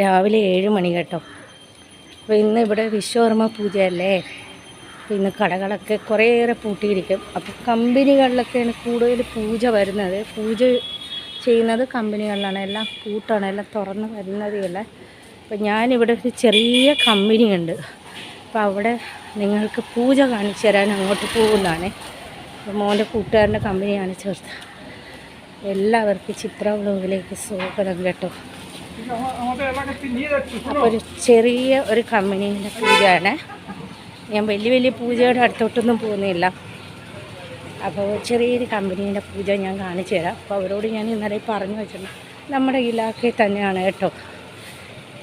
രാവിലെ ഏഴ് മണി കേട്ടോ. അപ്പോൾ ഇന്ന് ഇവിടെ വിശ്വകർമ്മ പൂജയല്ലേ? ഇന്ന് കടകളൊക്കെ കുറേയേറെ പൂട്ടിയിരിക്കും. അപ്പോൾ കമ്പനികളിലൊക്കെയാണ് കൂടുതൽ പൂജ വരുന്നത്. പൂജ ചെയ്യുന്നത് കമ്പനികളിലാണ്. എല്ലാം പൂട്ടാണ്. എല്ലാം തുറന്ന് വരുന്നതല്ല അപ്പോൾ ഞാനിവിടെ ഒരു ചെറിയ കമ്പനിയുണ്ട്. അപ്പോൾ അവിടെ നിങ്ങൾക്ക് പൂജ കാണിച്ചു തരാൻ അങ്ങോട്ട് പോകുന്നതാണ്. അപ്പോൾ മോന്റെ കൂട്ടുകാരന്റെ കമ്പനിയാണ് ചേർത്ത് എല്ലാവർക്കും ചിത്ര വ്ലോഗിലേക്ക് സ്വാഗതം കേട്ടോ. ഒരു ചെറിയ ഒരു കമ്പനീന്റെ പൂജയാണ് ഞാൻ വലിയ വലിയ പൂജയുടെ അടുത്തോട്ടൊന്നും പോകുന്നില്ല. അപ്പോൾ ചെറിയൊരു കമ്പനീന്റെ പൂജ ഞാൻ കാണിച്ചു തരാം. അപ്പോൾ അവരോട് ഞാൻ ഇന്നലെ പറഞ്ഞു വെച്ചിട്ടുണ്ട് നമ്മുടെ ഇലാക്കയിൽ തന്നെയാണ് കേട്ടോ.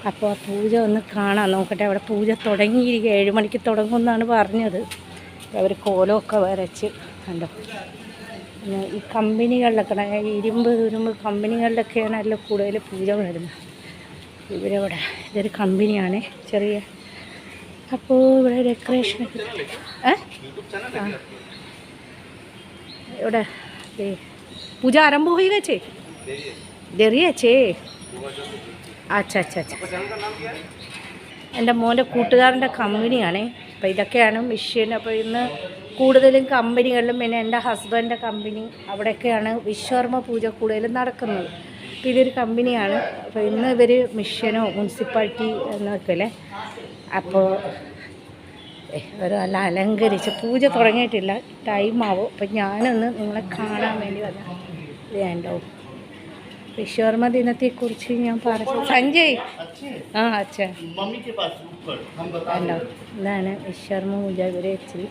അപ്പോൾ ആ പൂജ ഒന്ന് കാണാൻ നോക്കട്ടെ. അവിടെ പൂജ തുടങ്ങിയിരിക്കുക ഏഴ് മണിക്ക് തുടങ്ങുമെന്നാണ് പറഞ്ഞത്. അവർ കോലമൊക്കെ വരച്ച് കണ്ടോ? പിന്നെ ഈ കമ്പനികളിലൊക്കെ ഇരുമ്പ് ഇരുമ്പ് കമ്പനികളിലൊക്കെയാണ് അതിൽ കൂടുതൽ പൂജ വരുന്നത്. ഇവിടെ ഇവിടെ ഇതൊരു കമ്പനിയാണ് ചെറിയ അപ്പോൾ ഇവിടെ ഡെക്കറേഷൻ ഇവിടെ പൂജ आरंभ हो ही गए छे അച്ഛാ അച്ഛാ छे എന്റെ മോന്റെ കൂട്ടുകാരന്റെ കമ്പനിയാണേ. അപ്പോൾ ഇതൊക്കെയാണ് മിഷ്യൻ അപ്പോൾ ഇന്ന് കൂടുതലും കമ്പനികളിലും പിന്നെ എന്റെ ഹസ്ബൻഡിന്റെ കമ്പനി അവിടെയൊക്കെയാണ് വിശ്വകർമ്മ പൂജ കൂടുതലും നടക്കുന്നത്. അപ്പോൾ ഇതൊരു കമ്പനിയാണ്. അപ്പോൾ ഇന്ന് ഇവർ മിഷനോ മുനിസിപ്പാലിറ്റി എന്നൊക്കെയല്ലേ അപ്പോൾ ഓരോ നല്ല അലങ്കരിച്ച് പൂജ തുടങ്ങിയിട്ടില്ല. ടൈമാവും അപ്പം ഞാനൊന്ന് നിങ്ങളെ കാണാൻ വേണ്ടി വന്നാൽ വേണ്ടോ വിശ്വകർമ്മ ദിനത്തെക്കുറിച്ച് ഞാൻ പറഞ്ഞു. സഞ്ജയ്! ആ അച്ഛൻ. ഉണ്ടോ ഇതാണ് വിശ്വകർമ്മ പൂജ ഇവരെ വെച്ചിട്ട്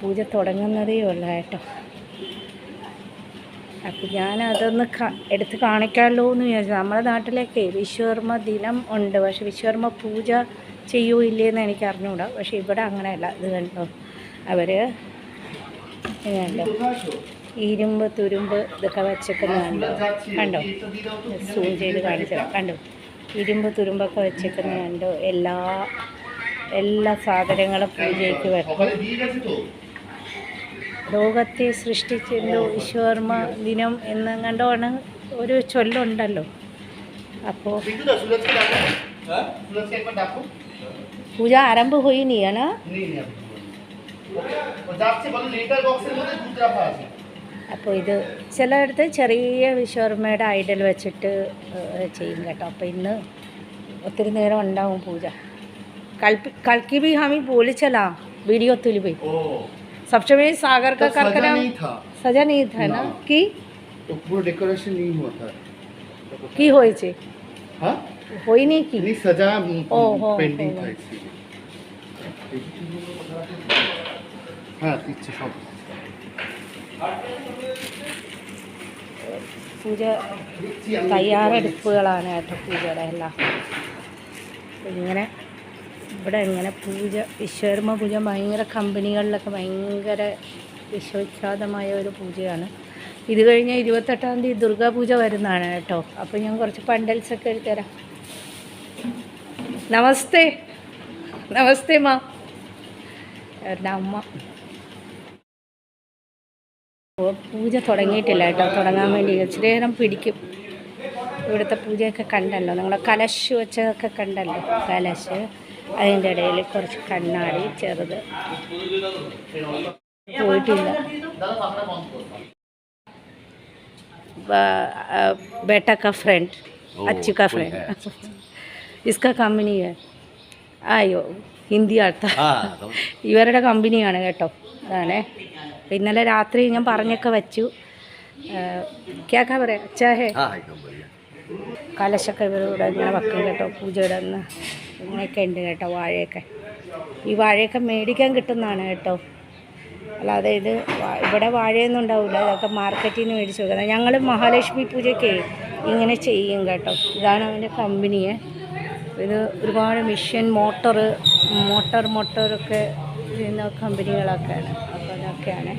പൂജ തുടങ്ങുന്നതേ ഉള്ളു കേട്ടോ. അപ്പം ഞാനതൊന്ന് എടുത്ത് കാണിക്കാമല്ലോ എന്ന് വിചാരിച്ചു. നമ്മുടെ നാട്ടിലൊക്കെ വിശ്വകർമ്മ ദിനം ഉണ്ട്. പക്ഷേ വിശ്വകർമ്മ പൂജ ചെയ്യൂ ഇല്ലേന്ന് എനിക്ക് അറിഞ്ഞുകൂടാ പക്ഷേ ഇവിടെ അങ്ങനെയല്ല. ഇത് കണ്ടോ? അവർ കണ്ടോ? ഇരുമ്പ് തുരുമ്പ് ഇതൊക്കെ വെച്ചേക്കുന്ന കണ്ടോ? കണ്ടോ? സൂം ചെയ്ത് കാണിച്ചു കണ്ടോ? ഇരുമ്പ് തുരുമ്പൊക്കെ വെച്ചേക്കുന്ന കണ്ടോ? എല്ലാ എല്ലാ സാധനങ്ങളും പൂജയ്ക്ക് വെക്കും ലോകത്തെ സൃഷ്ടിച്ചെന്തോ വിശ്വകർമ്മ ദിനം എന്ന് കണ്ടോണ് ഒരു ചൊല്ലുണ്ടല്ലോ അപ്പോൾ बिंदु ना सूरज के डाको हां सूरज के एक बार डाको പൂജ ആരംഭ होई नहीं है ना नहीं नहीं अभी और जाप से बोलो लेटर बॉक्स में मुझे दूसरा पास അപ്പോൾ ഇത് ചിലയിടത്ത് ചെറിയ വിശ്വകർമ്മയുടെ ഐഡൽ വെച്ചിട്ട് ഏഹ്, ചെയ്യും കേട്ടോ അപ്പോൾ ഇന്ന് ഒത്തിരി നേരം ഉണ്ടാവും പൂജ കൽപ്പി കൽക്കി भी हम ही बोले चला वीडियो तुल भी ओ सबसे में सागर का तो सजा कार्यक्रम नहीं था सजा नहीं था ना ना। की तो पूरा डेकोरेशन नहीं हुआ था की হয়েছে हाँ হয়নি কি नहीं सजा ओ, हो, पेंडिंग हो। था इसलिए हाँ पीछे सब പൂജ തയ്യാറെടുപ്പുകളാണ് കേട്ടോ പൂജയുടെ എല്ലാം ഇങ്ങനെ ഇവിടെ ഇങ്ങനെ പൂജ വിശ്വകർമ്മ പൂജ ഭയങ്കര കമ്പനികളിലൊക്കെ ഭയങ്കര വിശ്വവിഖ്യാതമായ ഒരു പൂജയാണ്. ഇത് കഴിഞ്ഞ് ഇരുപത്തെട്ടാം തീയതി ദുർഗാ പൂജ വരുന്നതാണ് കേട്ടോ. അപ്പോൾ ഞാൻ കുറച്ച് പണ്ടൽസൊക്കെ എടുത്തുതരാം നമസ്തേ. നമസ്തേ മാ. അമ്മ. പൂജ തുടങ്ങിയിട്ടില്ല കേട്ടോ. തുടങ്ങാൻ വേണ്ടി ഇച്ചിരി നേരം പിടിക്കും. ഇവിടുത്തെ പൂജയൊക്കെ കണ്ടല്ലോ. നിങ്ങളെ കലശ് വെച്ചതൊക്കെ കണ്ടല്ലോ. കലശ്. അതിൻ്റെ ഇടയിൽ കുറച്ച് കണ്ണാടി ചെറുത് പോയിട്ടില്ല बा- अ, बेटा का फ्रेंड अच्छी का फ्रेंड इसका कंपनी है അയ്യോ ഹിന്ദി ആർത്ത ഇവരുടെ കമ്പനിയാണ് കേട്ടോ അതാണേ അപ്പം ഇന്നലെ രാത്രി ഞാൻ പറഞ്ഞൊക്കെ വച്ചു കേൾക്കാൻ പറയാം അച്ചാഹേ കലശൊക്കെ ഇവരിവിടെ ഇങ്ങനെ വെക്കും കേട്ടോ പൂജയുടെ ഇങ്ങനെയൊക്കെ ഉണ്ട് കേട്ടോ വാഴയൊക്കെ. ഈ വാഴയൊക്കെ മേടിക്കാൻ കിട്ടുന്നതാണ് കേട്ടോ. അല്ലാതെ ഇത് ഇവിടെ വാഴയൊന്നും ഉണ്ടാവില്ല. ഇതൊക്കെ മാർക്കറ്റിൽ നിന്ന് മേടിച്ച് വെക്കുന്നത്. ഞങ്ങൾ മഹാലക്ഷ്മി പൂജയ്ക്ക് ഇങ്ങനെ ചെയ്യും കേട്ടോ. ഇതാണ് അവന്റെ കമ്പനിയെ. ഇത് ഒരുപാട് മിഷ്യൻ മോട്ടർ മോട്ടർ മോട്ടറൊക്കെ ചെയ്യുന്ന കമ്പനികളൊക്കെയാണ്. അപ്പോൾ അതൊക്കെയാണ്.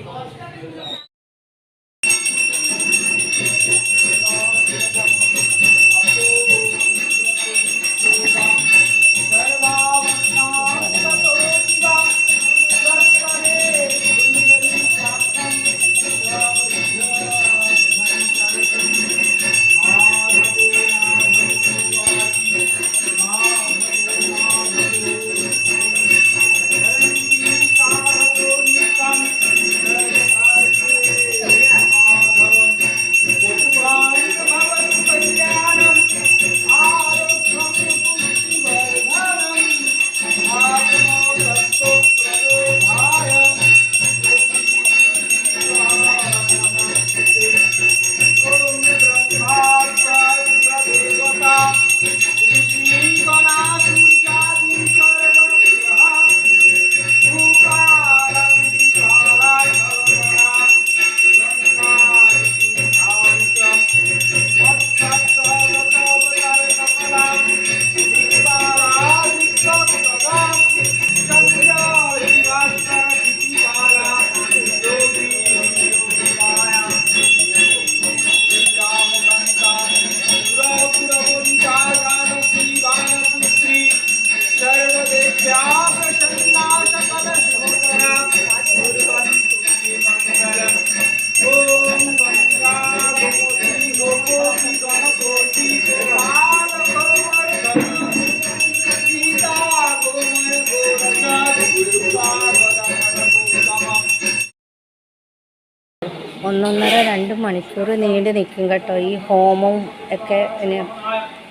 ഒന്നൊന്നര രണ്ട് മണിക്കൂർ നീണ്ടു നിൽക്കും കേട്ടോ. ഈ ഹോമവും ഒക്കെ പിന്നെ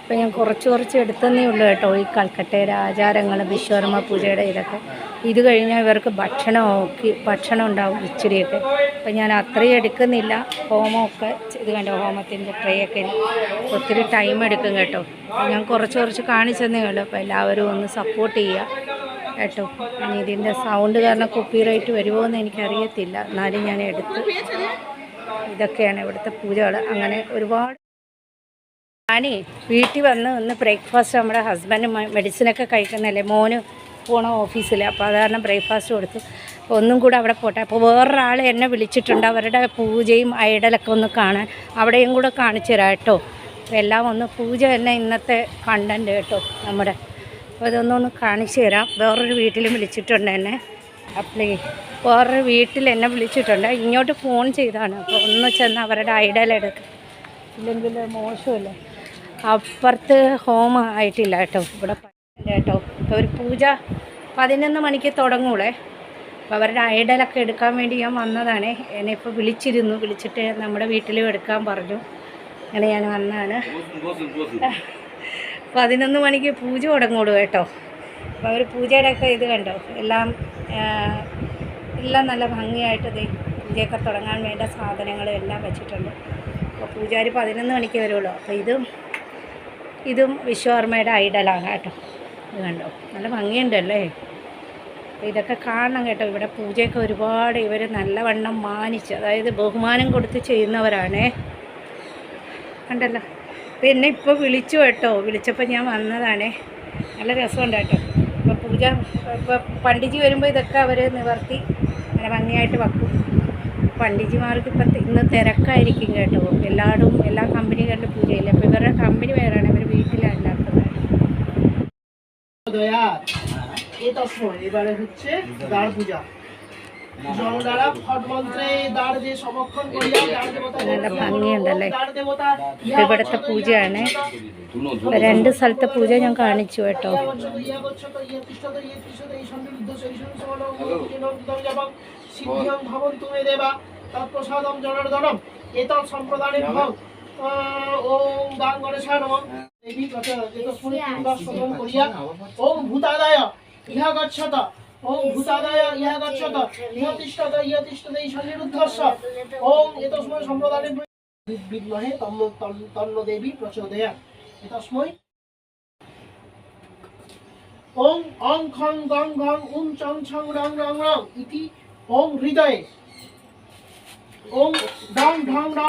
ഇപ്പം ഞാൻ കുറച്ച് കുറച്ച് എടുത്തന്നേ ഉള്ളൂ കേട്ടോ. ഈ കൽക്കട്ടയുടെ ആചാരങ്ങൾ വിശ്വകർമ്മ പൂജയുടെ ഇതൊക്കെ. ഇത് കഴിഞ്ഞാൽ ഇവർക്ക് ഭക്ഷണം ഭക്ഷണം ഉണ്ടാവും ഇച്ചിരിയൊക്കെ. അപ്പം ഞാൻ അത്രയും എടുക്കുന്നില്ല. ഹോമമൊക്കെ ഇത് കണ്ടോ? ഹോമത്തിന്റെ ട്രേയൊക്കെ ഒത്തിരി ടൈം എടുക്കും കേട്ടോ. ഞാൻ കുറച്ച് കുറച്ച് കാണിച്ചെന്നേ ഉള്ളൂ. അപ്പോൾ എല്ലാവരും ഒന്ന് സപ്പോർട്ട് ചെയ്യുക. കേട്ടോ. ഇനി ഇതിന്റെ സൗണ്ട് കാരണം കോപ്പിറൈറ്റ് വരുമോ എന്ന് എനിക്കറിയത്തില്ല. എന്നാലും ഞാൻ എടുത്ത്. ഇതൊക്കെയാണ് ഇവിടുത്തെ പൂജകൾ അങ്ങനെ ഒരുപാട് ഞാനേ വീട്ടിൽ വന്ന് ഒന്ന് ബ്രേക്ക്ഫാസ്റ്റ് നമ്മുടെ ഹസ്ബൻഡ് മെഡിസിനൊക്കെ കഴിക്കുന്നല്ലേ മോന് പോണ ഓഫീസിൽ അപ്പോൾ അത് കാരണം ബ്രേക്ക്ഫാസ്റ്റ് കൊടുത്തു. ഒന്നും കൂടെ അവിടെ പോട്ടെ. അപ്പോൾ വേറൊരാൾ എന്നെ വിളിച്ചിട്ടുണ്ട്. അവരുടെ പൂജയും ഐഡലൊക്കെ ഒന്ന് കാണാൻ. അവിടെയും കൂടെ കാണിച്ചു തരാം കേട്ടോ എല്ലാം ഒന്ന് പൂജ തന്നെ ഇന്നത്തെ കണ്ടന്റ് കേട്ടോ നമ്മുടെ അപ്പോൾ ഇതൊന്നൊന്ന് കാണിച്ചു തരാം. വേറൊരു വീട്ടിലും വിളിച്ചിട്ടുണ്ട് എന്നെ. അപ്ലൈ വേറൊരു വീട്ടിൽ എന്നെ വിളിച്ചിട്ടുണ്ട്. ഇങ്ങോട്ട് ഫോൺ ചെയ്താണ്. അപ്പോൾ ഒന്ന് ചെന്ന് അവരുടെ ഐഡൽ എടുക്കുക ഇല്ലെങ്കിൽ മോശമല്ലേ? അപ്പുറത്ത് ഹോം ആയിട്ടില്ല കേട്ടോ. ഇവിടെ കേട്ടോ. ഇപ്പോൾ ഒരു പൂജ പതിനൊന്ന് മണിക്ക് തുടങ്ങൂളേ അപ്പോൾ അവരുടെ ഐഡലൊക്കെ എടുക്കാൻ വേണ്ടി ഞാൻ വന്നതാണ്. എന്നെ ഇപ്പോൾ വിളിച്ചിരുന്നു. വിളിച്ചിട്ട് നമ്മുടെ വീട്ടിലും എടുക്കാൻ പറഞ്ഞു. അങ്ങനെ ഞാൻ വന്നതാണ്. പതിനൊന്ന് മണിക്ക് പൂജ തുടങ്ങുള്ളൂ കേട്ടോ. അപ്പോൾ അവർ പൂജയുടെ ഒക്കെ ഇത് കണ്ടോ? എല്ലാം എല്ലാം നല്ല ഭംഗിയായിട്ട് ഇത് പൂജയൊക്കെ തുടങ്ങാൻ വേണ്ട സാധനങ്ങളും എല്ലാം വെച്ചിട്ടുണ്ട്. അപ്പോൾ പൂജാരി പതിനൊന്ന് മണിക്ക് വരുള്ളൂ. അപ്പോൾ ഇതും ഇതും വിശ്വകർമ്മയുടെ ഐഡലാണ് കേട്ടോ. ഇത് കണ്ടോ? നല്ല ഭംഗിയുണ്ടല്ലേ? ഇതൊക്കെ കാണണം കേട്ടോ. ഇവിടെ പൂജയൊക്കെ ഒരുപാട് ഇവർ നല്ലവണ്ണം മാനിച്ച് അതായത് ബഹുമാനം കൊടുത്ത് ചെയ്യുന്നവരാണേ. കണ്ടല്ലോ? അപ്പോൾ എന്നെ ഇപ്പോൾ വിളിച്ചു കേട്ടോ വിളിച്ചപ്പോൾ ഞാൻ വന്നതാണേ നല്ല രസമുണ്ട് കേട്ടോ അപ്പോൾ പൂജ ഇപ്പോൾ പണ്ഡിജി വരുമ്പോൾ ഇതൊക്കെ അവർ നിവർത്തി നല്ല ഭംഗിയായിട്ട് വെക്കും പണ്ഡിജിമാർക്ക് ഇപ്പം ഇന്ന് തിരക്കായിരിക്കും കേട്ടോ എല്ലായിടും എല്ലാ കമ്പനികളിലും പൂജയില്ല അപ്പോൾ ഇവരുടെ കമ്പനി പേരാണ് ഇവർ വീട്ടിലാണ് ഉണ്ടാക്കുന്നത് দয়া এটা সময় এবারে হচ্ছে দ্বার পূজা জল দ্বারা ফট মন্ত্রে দ্বার যে সমক্ষণ করিয়া দ্বার দেবতা നല്ല ഭംഗിയുണ്ടല്ലേ দ্বার দেবতা ഇത് ഇവിടുത്തെ പൂജയാണ് രണ്ട് സ്ഥലത്തെ പൂജ ഞാൻ കാണിച്ചു കേട്ടോ ইয়া গচ্ছত ইয়া গচ্ছত ইয়া তিষ্ঠত ইয়া তিষ্ঠত এই সন্নিবিদ্ধ সেই সমাল মুক্তিনন্দম যাবং সিদ্ধিয়ং ভবন্তু মে দেবা তৎপ্রসাদম জনার্দনম এতৎ সম্প্রদানের ভং ওম গাং গণেশায় নমঃ দেবী প্রচলিতস্মরী তিনবার শোধন করিয়া ওম ভূতাদায় ইহা গচ্ছত ওম ভূতাদায় ইহা গচ্ছত ইহ তিষ্ঠত ইহ তিষ্ঠত এই সন্নিরুদ্ধস্য ওম এতস্মৈ সম্প্রদানের বিদ্মহে তন্ন, তন্ন- দেবী প্রচোদয়া। এতস্মৈ ওং অং খং গং গং উং চং ছং রং রং রং ইতি ওং হৃদয়ে। ওং ডং ঢং ডং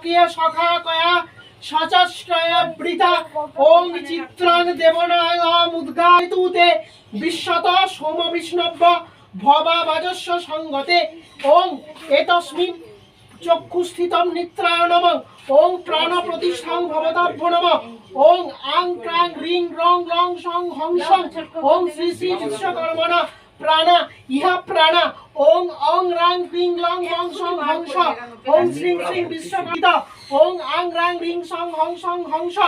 সদাবিধা সখা কয়া বৃথা। ওং চিত্রাং দেবনায় মুদ্গায়িতুতে বিশ্বত সোম ওং এতস্মিন চক্ষুস্থিতম নিত্রায় ওং প্রাণ প্রতিষ্ঠাং ওং আং ক্রাং রিং রং রং সং হংসং। ওং শ্রী শ্রী বিশ্বকর্মণা প্রাণা ইহা প্রাণা ওং, অং, রাং রিং লং, হং, সং, হং, স। ওং, শ্রীং শ্রীং বিশ্বপিত ওং, আং, রাং রিং সং, হং সং, হং, স।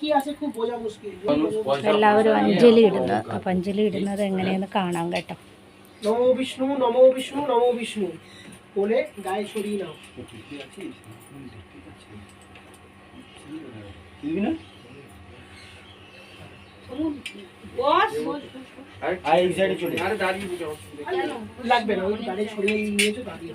কি আছে খুব বোঝা মুশকিল എല്ലാവരും അഞ്ജലി ഇടുന്നത് അപ്പം അഞ്ജലി ഇടുന്നത് എങ്ങനെയെന്ന് കാണാം കേട്ടോ নমো বিষ্ণু নমো বিষ্ণু নমো বিষ্ণু বলে গায়ে ছড়িয়ে নাও লাগবে না ওই গাড়ি ছড়িয়ে নিয়েছো দাঁড়িয়ে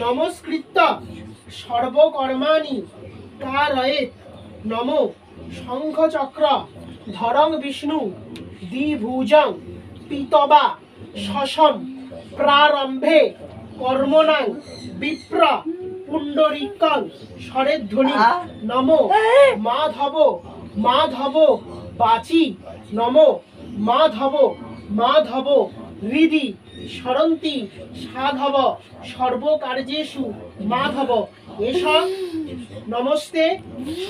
নমস্কৃত্য সর্বকর্মাণি কারয়েত নম শঙ্খচক্র ধরং বিষ্ণু দ্বিভুজং পিতবা শশম প্রারম্ভে কর্মণাং বিপ্র পুণ্ডরিকং স্বরেধ্বনি নম মাধব মাধব বাচি নম মাধব মাধব হৃদি স্মরন্তি সাধব সর্বকার্যেষু মাধব। এষ নমস্তে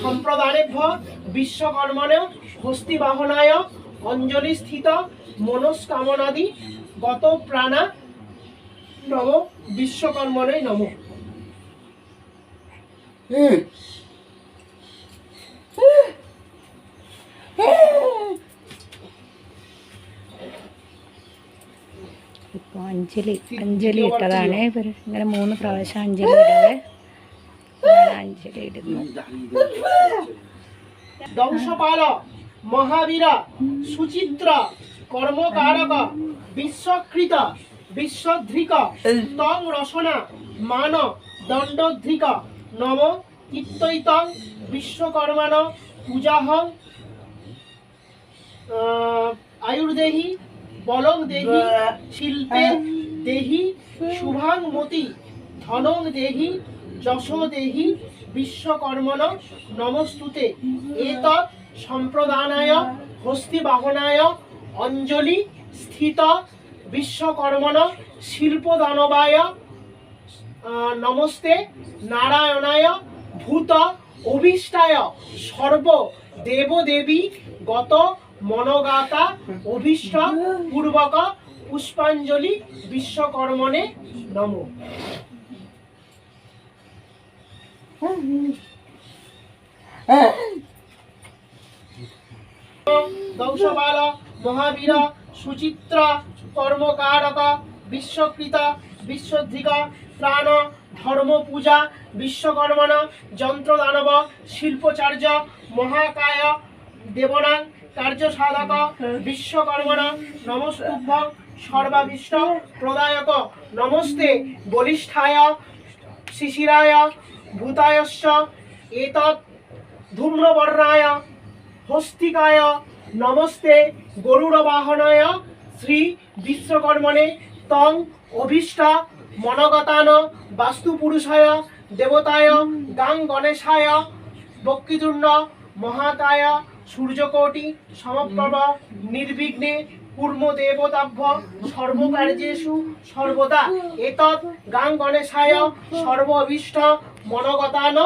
সম্প্রদানেভ্য বিশ্বকর্মণ হস্তিবাহনায় অঞ্জলি স্থিত মনস্কামনাদি গত প্রাণা নম বিশ্বকর্মণে নম। ഇപ്പോൾ അഞ്ജലി അഞ്ജലി ഇട്ടതാണ് ഇവർ ഇങ്ങനെ മൂന്ന് പ്രാവശ്യം അഞ്ജലി ഇടവേ ഞാൻ അഞ്ജലി ഇടുന്നു দংশপাল মহাবীর সুচিত্র কর্মকারক বিশ্বকৃত বিশ্বধৃক তং রসনা মান দণ্ডধৃক নম কীর্তয়িতং বিশ্বকর্মান পূজাহং আহ, আয়ুর্দেহি বলং দেহি শিল্পে দেহি শুভাং মতি ধনং দেহি যশ দেহি বিশ্বকর্মণ নমস্তুতে। এতৎ সম্প্রদানায় হস্তিবাহনায় অঞ্জলি স্থিত বিশ্বকর্মণ শিল্পদানবায় নমস্তে নারায়ণায় ভূত অভিষ্টায় সর্ব দেবদেবী গত মনগাতা, অভীষ্ট, পূর্বক, পুষ্পাঞ্জলি, বিশ্বকর্মণে নম। দংশবাল, মহাবীর, সুচিত্র, কর্মকারক, বিশ্বকৃত, বিশ্বধিক, প্রাণ ধর্ম পূজা বিশ্বকর্মণ, যন্ত্রদানব, শিল্পচার্য, মহাকায় দেবনাং কার্য সাধক বিশ্বকর্মণ নমস্তুভ্য সর্বাবিষ্ট প্রদায়ক। নমস্তে বলিষ্ঠায় শিশিরায় ভূতায়শ্চ এতৎ ধূম্রবর্ণায় হস্তিকায়। নমস্তে গরুড় বাহনায় শ্রী বিশ্বকর্মণে তং অভীষ্ট মনগতান বাস্তুপুরুষায় দেবতায় গাং গণেশায় বক্রীতুণ্ড মহাকায় সূর্যকোটি, সমপ্রভ, নির্বিঘ্নে পূর্ণ দেবতাভ্য সর্বকার্যেষু, সর্বদা এতৎ গাং গণেশায় সর্ব অভীষ্ট মনগতান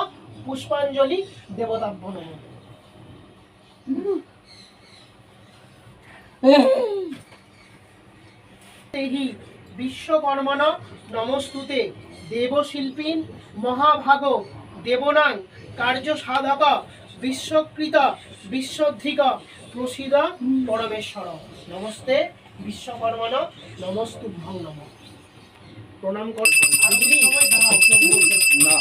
পুষ্পাঞ্জলি দেবতাভ্য নমঃ। বিশ্বকর্মণ নমস্তুতে দেবশিল্পীন মহাভাগ দেবনাং কার্য সাধক বিশ্বকৃত বিশ্বধিক প্রসিদ পরমেশ্বর। নমস্তে বিশ্বকর্মণ নমস্তুভ্যং নম। প্রণাম কর না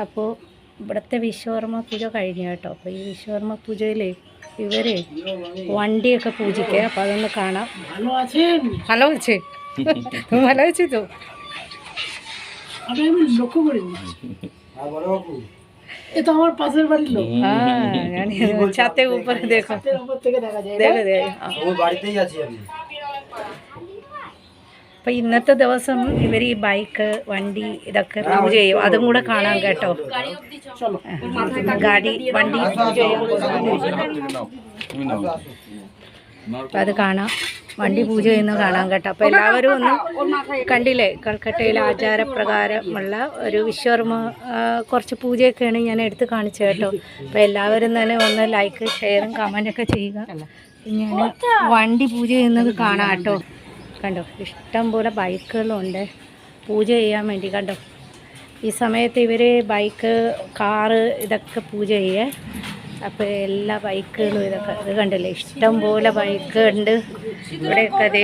আয় ব্যাগটা রাখো। ഇവിടുത്തെ വിശ്വകർമ്മ പൂജ കഴിഞ്ഞു കേട്ടോ അപ്പോൾ ഈ വിശ്വകർമ്മ പൂജയിൽ ഇവർ വണ്ടിയൊക്കെ പൂജിക്കുക അപ്പോൾ അതൊന്ന് കാണാം ভালো আছেন ভালো হচ্ছে তুমি ভালো আছি তো আমি আমি লক্ষ্য করিনি এ তো আমার পাশের বাড়ির লোক হ্যাঁ জানি ছাতে উপরে দেখো ছাতের উপর থেকে দেখা যায় দেখো দেখো ആ. বাড়িতেই আছি আমি അപ്പോൾ ഇന്നത്തെ ദിവസം ഇവർ ഈ ബൈക്ക് വണ്ടി ഇതൊക്കെ പൂജ ചെയ്യും. അതും കൂടെ കാണാം കേട്ടോ. ഗാഡി വണ്ടി അത് കാണാം. വണ്ടി പൂജ ചെയ്യുന്നത് കാണാൻ കേട്ടോ. അപ്പോൾ എല്ലാവരും ഒന്ന് കണ്ടില്ലേ? കൽക്കട്ടയിലെ ആചാരപ്രകാരമുള്ള ഒരു വിശ്വർമ്മ കുറച്ച് പൂജയൊക്കെയാണ് ഞാൻ എടുത്ത് കാണിച്ചത് കേട്ടോ. അപ്പോൾ എല്ലാവരും തന്നെ ഒന്ന് ലൈക്ക് ഷെയറും കമന്റൊക്കെ ചെയ്യുക. ഞാൻ വണ്ടി പൂജ ചെയ്യുന്നത് കാണാം കേട്ടോ. കണ്ടോ? ഇഷ്ടം പോലെ ബൈക്കുകളുണ്ട്. പൂജ ചെയ്യാൻ വേണ്ടി കണ്ടോ? ഈ സമയത്ത് ഇവർ ബൈക്ക് കാറ് ഇതൊക്കെ പൂജ ചെയ്യേ. അപ്പോൾ എല്ലാ ബൈക്കുകളും ഇതൊക്കെ ഇത് കണ്ടില്ലേ? ഇഷ്ടം പോലെ ബൈക്ക് ഉണ്ട് ഇവിടെയൊക്കെ അതെ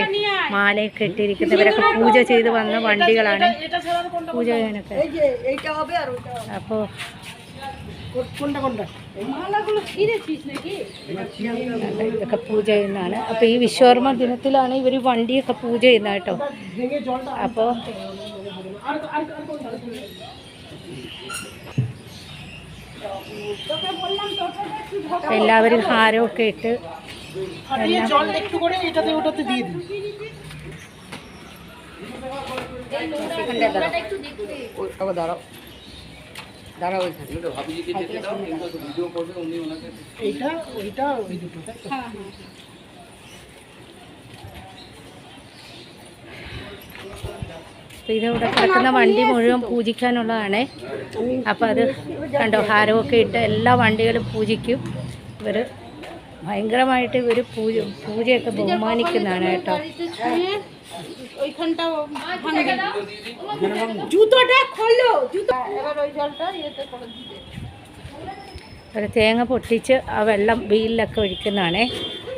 മാലയൊക്കെ ഇട്ടിരിക്കുന്നവരൊക്കെ പൂജ ചെയ്ത് വന്ന വണ്ടികളാണ്. പൂജ ചെയ്യാനൊക്കെ. അപ്പോൾ কোনটা কোনটা ഇതൊക്കെ പൂജ ചെയ്യുന്നതാണ് അപ്പോൾ ഈ വിശ്വകർമ്മ ദിനത്തിലാണ് ഇവർ വണ്ടിയൊക്കെ പൂജ ചെയ്യുന്നത് കേട്ടോ ভেঙে জলটা അപ്പോൾ আর আর আর কোনটা എല്ലാവരും ഹാരമൊക്കെ ഇട്ട് ফাটিয়ে জল একটু করে এটাতে ওটাতে দিয়ে দিই এইটা ওইটা ওই দুটো তাই তো? അപ്പോൾ ഇതിവിടെ കിടക്കുന്ന വണ്ടി മുഴുവൻ പൂജിക്കാനുള്ളതാണ് അപ്പോൾ അത് കണ്ടോ ഹാരമൊക്കെ ഇട്ട് എല്ലാ വണ്ടികളും പൂജിക്കും ഇവർ ഭയങ്കരമായിട്ട് ഇവർ പൂജ പൂജയൊക്കെ ബഹുമാനിക്കുന്നതാണ് കേട്ടോ. ഒരു തേങ്ങ പൊട്ടിച്ച് ആ വെള്ളം വീലിലൊക്കെ ഒഴിക്കുന്നതാണേ.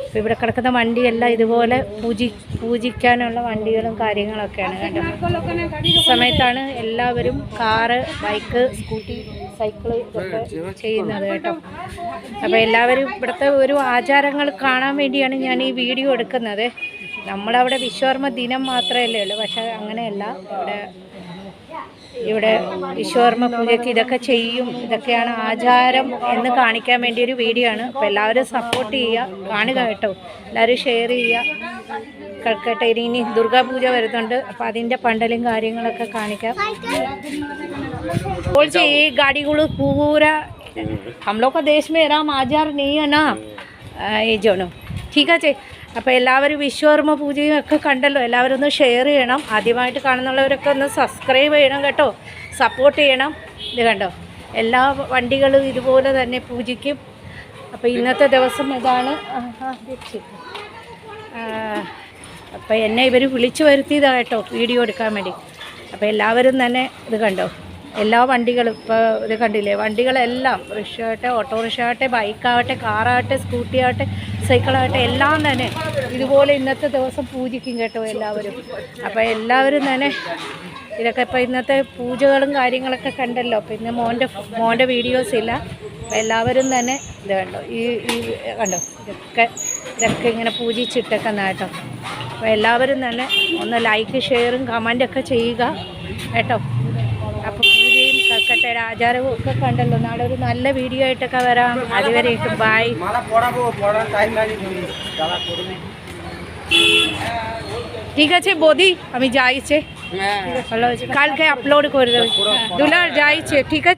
അപ്പോൾ ഇവിടെ കിടക്കുന്ന വണ്ടിയെല്ലാം ഇതുപോലെ പൂജി പൂജിക്കാനുള്ള വണ്ടികളും കാര്യങ്ങളൊക്കെയാണ് കേട്ടോ. സമയത്താണ് എല്ലാവരും കാറ് ബൈക്ക് സ്കൂട്ടി സൈക്കിൾ ഇതൊക്കെ ചെയ്യുന്നത് കേട്ടോ. അപ്പോൾ എല്ലാവരും ഇവിടുത്തെ ഒരു ആചാരങ്ങൾ കാണാൻ വേണ്ടിയാണ് ഞാൻ ഈ വീഡിയോ എടുക്കുന്നത്. നമ്മളവിടെ വിശ്വകർമ്മ ദിനം മാത്രമല്ലേ ഉള്ളൂ പക്ഷേ അങ്ങനെയല്ല. ഇവിടെ ഇവിടെ വിശ്വകർമ്മ പൂജയ്ക്ക് ഇതൊക്കെ ചെയ്യും ഇതൊക്കെയാണ് ആചാരം എന്ന് കാണിക്കാൻ വേണ്ടി ഒരു വീഡിയോ ആണ്. അപ്പോൾ എല്ലാവരും സപ്പോർട്ട് ചെയ്യുക കാണുക കേട്ടോ. എല്ലാവരും ഷെയർ ചെയ്യുക. കൽക്കട്ടയിൽ ഇനി ദുർഗാപൂജ വരുന്നുണ്ട്. അപ്പം അതിന്റെ പണ്ടലും കാര്യങ്ങളൊക്കെ കാണിക്കാം. बोल ഈ ये गाड़ी गुड़ पूरा हम लोग का देश में ആചാർ നീയനാ. ഈ ജോണു. ठीक ആച്ചേ അപ്പോൾ എല്ലാവരും വിശ്വകർമ്മ പൂജയും ഒക്കെ കണ്ടല്ലോ. എല്ലാവരും ഒന്ന് ഷെയർ ചെയ്യണം. ആദ്യമായിട്ട് കാണുന്നുള്ളവരൊക്കെ ഒന്ന് സബ്സ്ക്രൈബ് ചെയ്യണം കേട്ടോ. സപ്പോർട്ട് ചെയ്യണം. ഇത് കണ്ടോ? എല്ലാ വണ്ടികളും ഇതുപോലെ തന്നെ പൂജിക്കും. അപ്പോൾ ഇന്നത്തെ ദിവസം ഇതാണ്. ആ ആ അപ്പോൾ എന്നെ ഇവർ വിളിച്ചു വരുത്തിയതാണ് കേട്ടോ വീഡിയോ എടുക്കാൻ വേണ്ടി. അപ്പോൾ എല്ലാവരും തന്നെ ഇത് കണ്ടോ? എല്ലാ വണ്ടികളും ഇപ്പോൾ ഇത് കണ്ടില്ലേ? വണ്ടികളെല്ലാം റിക്ഷ ആവട്ടെ ഓട്ടോറിക്ഷ ആവട്ടെ ബൈക്കാവട്ടെ കാറാവട്ടെ സ്കൂട്ടി ആവട്ടെ സൈക്കിളാവട്ടെ എല്ലാം തന്നെ ഇതുപോലെ ഇന്നത്തെ ദിവസം പൂജിക്കും കേട്ടോ എല്ലാവരും. അപ്പോൾ എല്ലാവരും തന്നെ ഇതൊക്കെ ഇപ്പോൾ ഇന്നത്തെ പൂജകളും കാര്യങ്ങളൊക്കെ കണ്ടല്ലോ. അപ്പോൾ ഇന്ന് മോന്റെ മോന്റെ വീഡിയോസ് ഇല്ല. എല്ലാവരും തന്നെ ഇത് കണ്ടോ? ഈ ഈ കണ്ടോ? ഇതൊക്കെ ഇതൊക്കെ ഇങ്ങനെ പൂജിച്ചിട്ടേക്കുന്ന കേട്ടോ അപ്പോൾ എല്ലാവരും തന്നെ ഒന്ന് ലൈക്ക് ഷെയറും കമൻറ്റൊക്കെ ചെയ്യുക കേട്ടോ അപ്പോൾ പൂജയും കൽക്കട്ടയുടെ ആചാരവും ഒക്കെ കണ്ടല്ലോ നാളെ ഒരു നല്ല വീഡിയോ ആയിട്ടൊക്കെ വരാം അതുവരേക്കും ബൈ মালা পড়াবো পড়ার টাইম নাই দাদা করবে ঠিক আছে বৌদি আমি যাইছে ভালো হয়েছে কালকে আপলোড করে দেবে দুলার যাইছে ঠিক আছে